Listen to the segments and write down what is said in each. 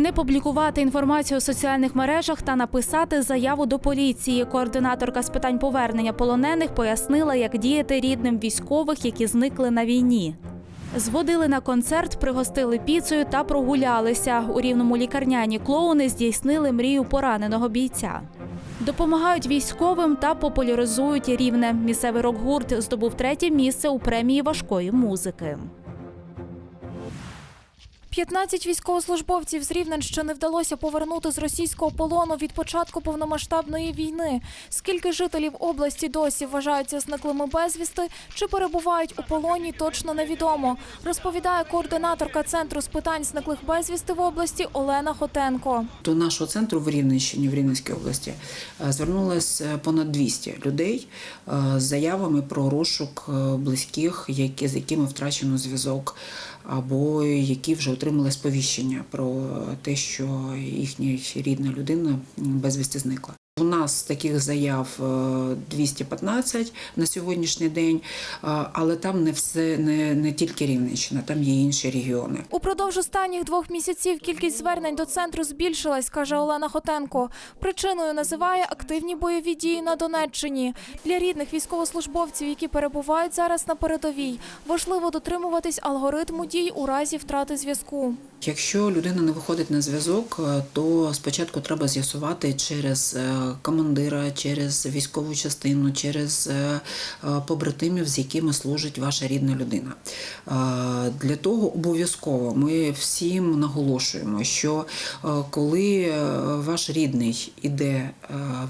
Не публікувати інформацію у соціальних мережах та написати заяву до поліції. Координаторка з питань повернення полонених пояснила, як діяти рідним військових, які зникли на війні. Зводили на концерт, пригостили піцею та прогулялися. У рівному лікарняні клоуни здійснили мрію пораненого бійця. Допомагають військовим та популяризують рівне. Місцевий рок-гурт здобув третє місце у премії важкої музики. 15 військовослужбовців з Рівненщини вдалося повернути з російського полону від початку повномасштабної війни. Скільки жителів області досі вважаються зниклими безвісти чи перебувають у полоні, точно невідомо. Розповідає координаторка центру з питань зниклих безвісти в області Олена Хотенко. До нашого центру в Рівненщині, в Рівненській області, е, звернулось е, понад 200 людей е, з заявами про розшук близьких, які, з якими втрачено зв'язок, або які вже отримали сповіщення про те, що їхня рідна людина безвісти зникла. У нас таких заяв е, 215 на сьогоднішній день, е, але там не все не, не тільки Рівненщина, там є інші регіони. Упродовж останніх двох місяців кількість звернень до центру збільшилась, каже Олена Хотенко. Причиною називає активні бойові дії на Донеччині. Для рідних військовослужбовців, які перебувають зараз на передовій, важливо дотримуватись алгоритму дій у разі втрати зв'язку. Якщо людина не виходить на зв'язок, е, то спочатку треба з'ясувати через е, командира, через військову частину, через е, е, побратимів, з якими служить ваша рідна людина. Е, Для того обов'язково ми всім наголошуємо, що коли ваш рідний іде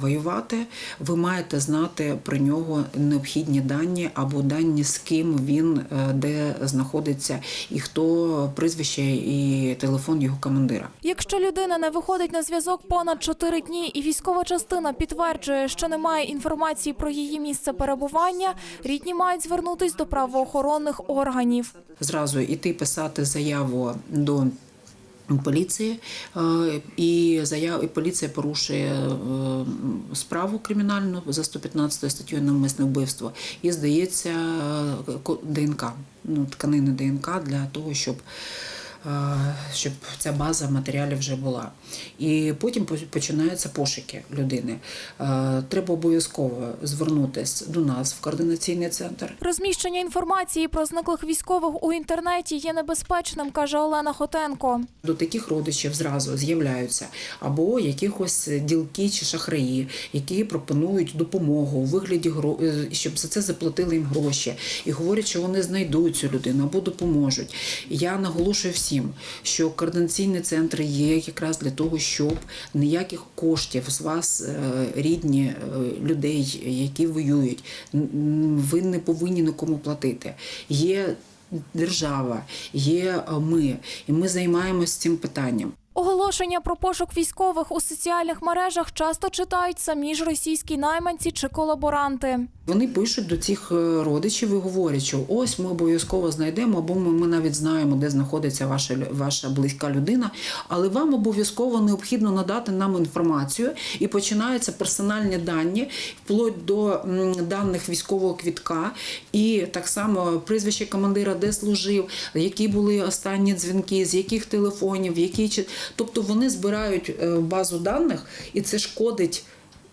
воювати, ви маєте знати про нього необхідні дані або дані, з ким він де знаходиться, і хто прізвище і телефон його командира. Якщо людина не виходить на зв'язок понад 4 дні, і військова частина підтверджує, що немає інформації про її місце перебування, рідні мають звернутись до правоохоронних органів. Зразу іти писати заяву до. Поліції е, і заяв і поліція порушує е, справу кримінальну за 115 статтею навмисне вбивство і здається е, ДНК, ну тканини ДНК для того, щоб, щоб ця база матеріалів вже була. І потім починаються пошуки людини. Е, Треба обов'язково звернутися до нас в координаційний центр. Розміщення інформації про зниклих військових у інтернеті є небезпечним, каже Олена Хотенко. До таких родичів зразу з'являються або якихось ділки чи шахраї, які пропонують допомогу у вигляді е, щоб за це заплатили їм гроші, і говорять, що вони знайдуть цю людину або допоможуть. Я наголошую всім, що координаційні центри є якраз для того, щоб ніяких коштів з вас, е, рідні е, людей, які воюють, ви не повинні нікому платити. Є держава, є е, ми, і ми займаємося цим питанням. Оголошення про пошук військових у соціальних мережах часто читають самі ж російські найманці чи колаборанти. Вони пишуть до цих е, родичів і говорять, що ось ми обов'язково знайдемо, або ми, ми навіть знаємо, де знаходиться ваша ваша близька людина, але вам обов'язково необхідно надати нам інформацію і починаються персональні дані, вплоть до даних військового квітка, і так само прізвище командира, де служив, які були останні дзвінки, з яких телефонів, які тобто вони збирають е, базу даних, і це шкодить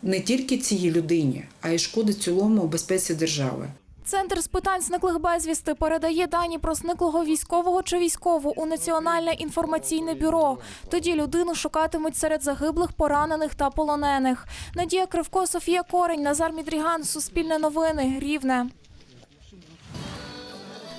не тільки цій людині, а й шкоди цілому безпеці держави. Центр з питань зниклих безвісти передає дані про зниклого військового чи військову у Національне інформаційне бюро. Тоді людину шукатимуть серед загиблих, поранених та полонених. Надія Кривко, Софія Корень, Назар Мідріган, Суспільне новини, Рівне.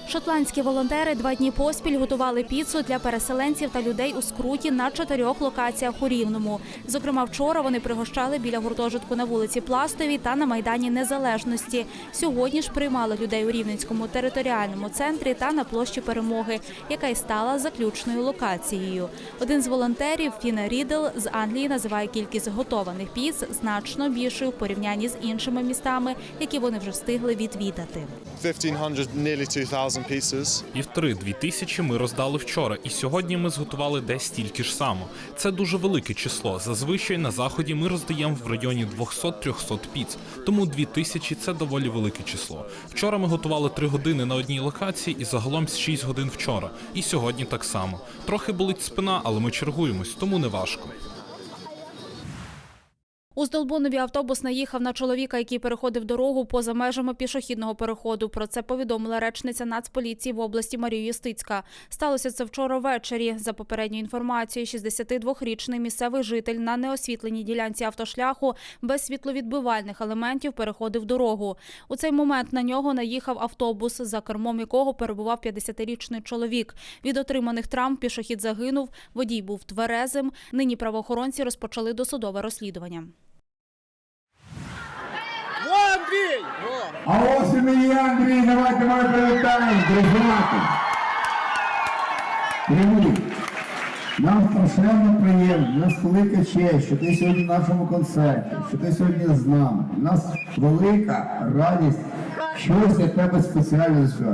Шотландські волонтери два дні поспіль готували піцу для переселенців та людей у скруті на чотирьох локаціях у Рівному. Зокрема, вчора вони пригощали біля гуртожитку на вулиці Пластовій та на майдані Незалежності. Сьогодні ж приймали людей у Рівненському територіальному центрі та на площі Перемоги, яка й стала заключною локацією. Один з волонтерів Фіна Рідл з Англії називає кількість готованих піц значно більшою в порівнянні з іншими містами, які вони вже встигли відвідати. 1,500, nearly 2,000 pieces. Півтори дві тисячі ми роздали вчора, і сьогодні ми зготували десь стільки ж само. Це дуже велике число. Зазвичай на заході ми роздаємо в районі 200-300 піц, тому дві тисячі це доволі велике число. Вчора ми готували три години на одній локації і загалом 6 годин вчора. І сьогодні так само. Трохи болить спина, але ми чергуємось, тому не важко. У Здолбунові автобус наїхав на чоловіка, який переходив дорогу поза межами пішохідного переходу. Про це повідомила речниця Нацполіції в області Марія Юстицька. Сталося це вчора ввечері. За попередньою інформацією, 62-річний місцевий житель на неосвітленій ділянці автошляху без світловідбивальних елементів переходив дорогу. У цей момент на нього наїхав автобус, за кермом якого перебував 50-річний чоловік. Від отриманих травм пішохід загинув. Водій був тверезим. Нині правоохоронці розпочали досудове розслідування. А ось і мені Андрій, давайте ми привітаємо, дружувати. Привіт. Нам страшенно приємно, нас велика честь, що ти сьогодні в нашому концерті, що ти сьогодні з нами. У нас велика радість, щось для тебе спеціально зі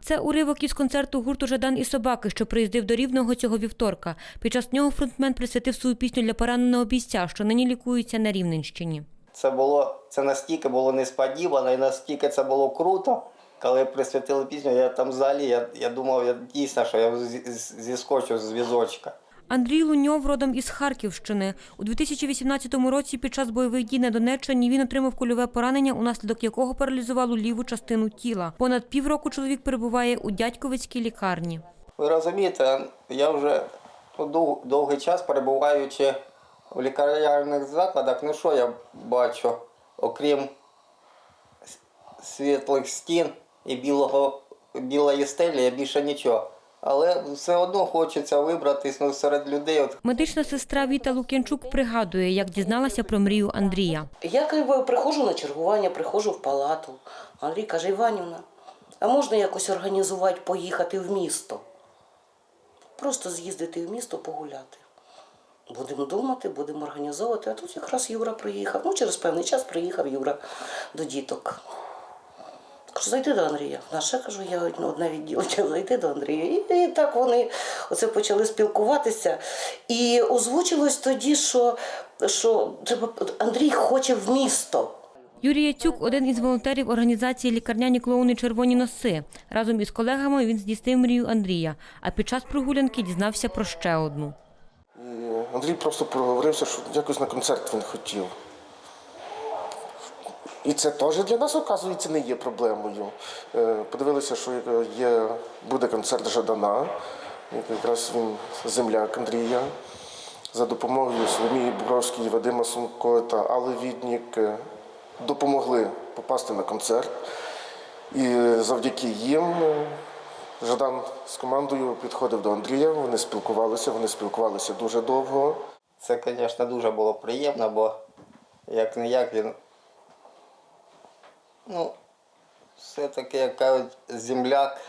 Це уривок із концерту гурту Жадан і собаки, що приїздив до Рівного цього вівторка. Під час нього фронтмен присвятив свою пісню для пораненого бійця, що нині лікується на Рівненщині. Це було це настільки було несподівано і настільки це було круто. Коли присвятили пісню, я там взагалі я, я думав, я дійсно, що я зіскочу з візочка. Андрій Луньов родом із Харківщини. У 2018 році під час бойових дій на Донеччині він отримав кульове поранення, унаслідок якого паралізувало ліву частину тіла. Понад півроку чоловік перебуває у дядьковицькій лікарні. Ви розумієте, я вже довгий час перебуваючи в лікарняних закладах, ну що я бачу, окрім світлих стін і білого, білої стелі, я більше нічого. Але все одно хочеться вибратись ну, серед людей. От Медична сестра Віта Лук'янчук пригадує, як дізналася про мрію Андрія. Я якби приходжу на чергування, приходжу в палату. Андрій каже, Іванівна, а можна якось організувати, поїхати в місто? Просто з'їздити в місто погуляти. Будемо думати, будемо організовувати. А тут якраз Юра приїхав. Ну, через певний час приїхав Юра до діток. Кажу, зайди до Андрія. Наша кажу, я одне відділення, зайди до Андрія. І, і так вони оце почали спілкуватися. І озвучилось тоді, що, що треба, Андрій хоче в місто. Юрій Яцюк – один із волонтерів організації «Лікарняні клоуни Червоні носи». Разом із колегами він здійснив мрію Андрія, а під час прогулянки дізнався про ще одну. Андрій просто проговорився, що якось на концерт він хотів. І це теж для нас, оказується, не є проблемою. Е, Подивилися, що є, буде концерт Жадана, якраз він земляк Андрія. За допомогою Соломії Бобровської, Вадима Сумко та Алли Віднік е, допомогли попасти на концерт. І завдяки їм е, Жадан з командою підходив до Андрія, вони спілкувалися, вони спілкувалися дуже довго. Це, звісно, дуже було приємно, бо як не як він. Ну, все-таки, як кажуть, земляк,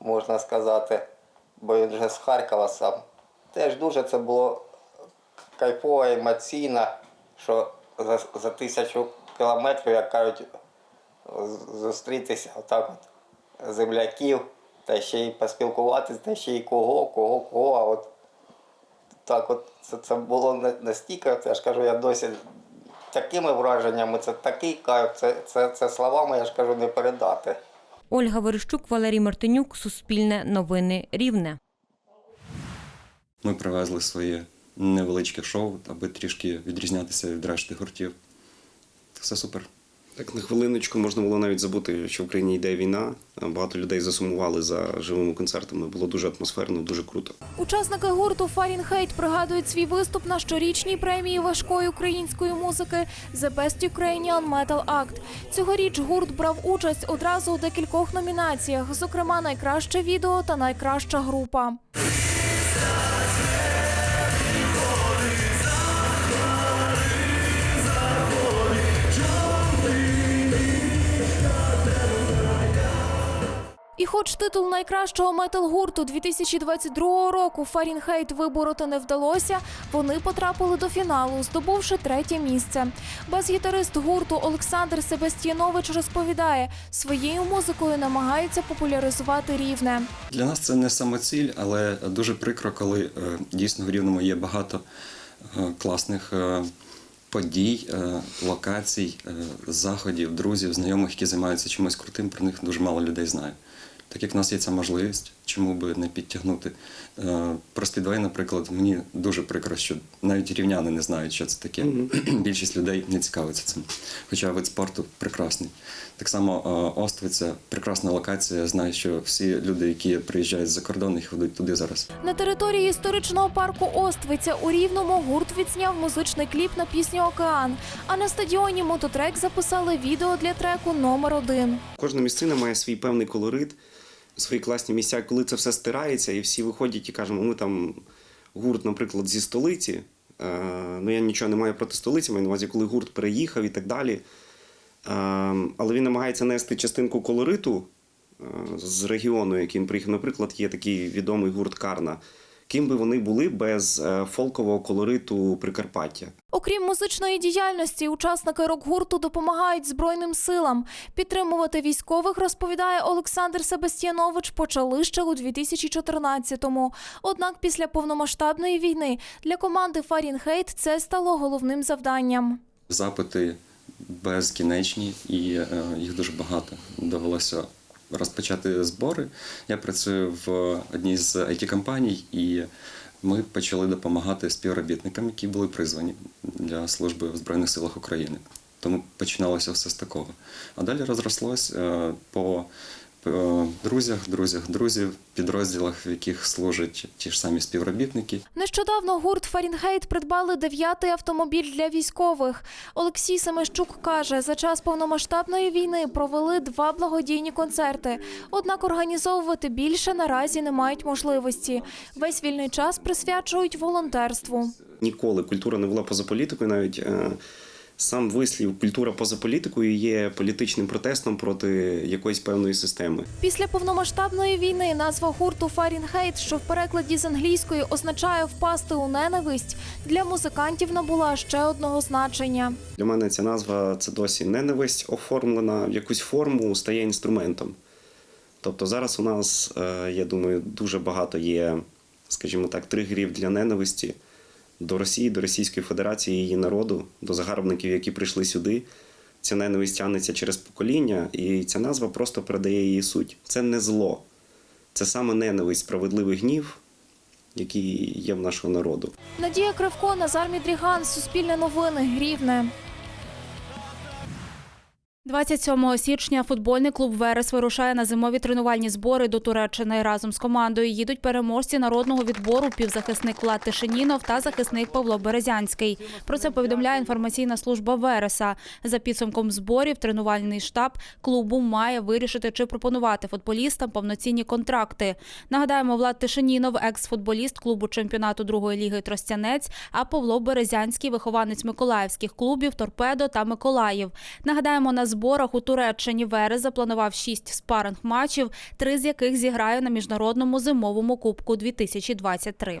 можна сказати, бо він вже з Харкова сам. Теж дуже це було кайфово, емоційно, що за, за тисячу кілометрів, як кажуть, зустрітися отак от земляків, та ще й поспілкуватися, та ще й кого, кого, кого. А от так от це, це було на- настільки, я ж кажу, я досі такими враженнями, це такий кайф, це, це, це словами, я ж кажу, не передати. Ольга Верещук, Валерій Мартинюк, Суспільне новини Рівне. Ми привезли своє невеличке шоу, аби трішки відрізнятися від решти гуртів. Все супер. Так, на хвилиночку можна було навіть забути, що в Україні йде війна. Багато людей засумували за живими концертами. Було дуже атмосферно, дуже круто. Учасники гурту Фарінхейт пригадують свій виступ на щорічній премії важкої української музики The Best Ukrainian Metal Act. Цьогоріч гурт брав участь одразу у декількох номінаціях, зокрема найкраще відео та найкраща група. Титул найкращого метал-гурту 2022 року Фарінхейт вибороти не вдалося, вони потрапили до фіналу, здобувши третє місце. Бас-гітарист гурту Олександр Себастьянович розповідає, своєю музикою намагається популяризувати рівне. Для нас це не самоціль, але дуже прикро, коли е, дійсно в Рівному є багато е, класних е, подій, локацій, заходів, друзів, знайомих, які займаються чимось крутим, про них дуже мало людей знає. Так як в нас є ця можливість, чому би не підтягнути. Е, Про спідвей, наприклад, мені дуже прикро, що навіть рівняни не знають, що це таке. Більшість людей не цікавиться цим. Хоча вид спорту прекрасний. Так само е, Оствиця прекрасна локація. Знаю, що всі люди, які приїжджають з-за кордону, їх ведуть туди зараз. На території історичного парку Оствиця у Рівному гурт відзняв музичний кліп на пісню Океан. А на стадіоні мототрек записали відео для треку номер один. Кожна місцина має свій певний колорит, свої класні місця. Коли це все стирається, і всі виходять і кажуть, ми там гурт, наприклад, зі столиці. Е, ну я нічого не маю проти столиці, маю на увазі, коли гурт переїхав і так далі. Е, але він намагається нести частинку колориту е, з регіону, він приїхав. Наприклад, є такий відомий гурт Карна. Ким би вони були без е, фолкового колориту Прикарпаття? Окрім музичної діяльності, учасники рок-гурту допомагають Збройним силам. Підтримувати військових, розповідає Олександр Себастьянович, почали ще у 2014-му. Однак після повномасштабної війни для команди Фарінхейт це стало головним завданням. Запити безкінечні і е, їх дуже багато. Довелося розпочати збори. Я працюю в одній з it компаній і ми почали допомагати співробітникам, які були призвані для служби в Збройних силах України. Тому починалося все з такого. А далі розрослось е, по друзях, друзях, друзів, підрозділах, в яких служать ті ж самі співробітники. Нещодавно гурт Фарінхейт придбали дев'ятий автомобіль для військових. Олексій Семещук каже, за час повномасштабної війни провели два благодійні концерти. Однак організовувати більше наразі не мають можливості. Весь вільний час присвячують волонтерству. Ніколи культура не була поза політикою. Навіть е, сам вислів культура поза політикою є політичним протестом проти якоїсь певної системи. Після повномасштабної війни назва гурту Фарінхейт, що в перекладі з англійської означає впасти у ненависть, для музикантів набула ще одного значення. Для мене ця назва це досі ненависть оформлена в якусь форму, стає інструментом. Тобто зараз у нас, е, я думаю, дуже багато є, скажімо так, тригерів для ненависті до Росії, до Російської Федерації, її народу, до загарбників, які прийшли сюди. Ця ненависть тягнеться через покоління, і ця назва просто передає її суть. Це не зло, це саме ненависть, справедливий гнів, який є в нашого народу. Надія Кривко, Назар Мідріган, Суспільне новини, Рівне. 27 січня футбольний клуб Верес вирушає на зимові тренувальні збори до Туреччини. Разом з командою їдуть переможці народного відбору півзахисник Влад Тишинінов та захисник Павло Березянський. Про це повідомляє інформаційна служба Вереса. За підсумком зборів тренувальний штаб клубу має вирішити, чи пропонувати футболістам повноцінні контракти. Нагадаємо, Влад Тишинінов, екс-футболіст клубу чемпіонату другої ліги Тростянець, а Павло Березянський вихованець миколаївських клубів Торпедо та Миколаїв. Нагадаємо, на зборах у Туреччині Вере запланував шість спаринг матчів, три з яких зіграє на міжнародному зимовому кубку 2023.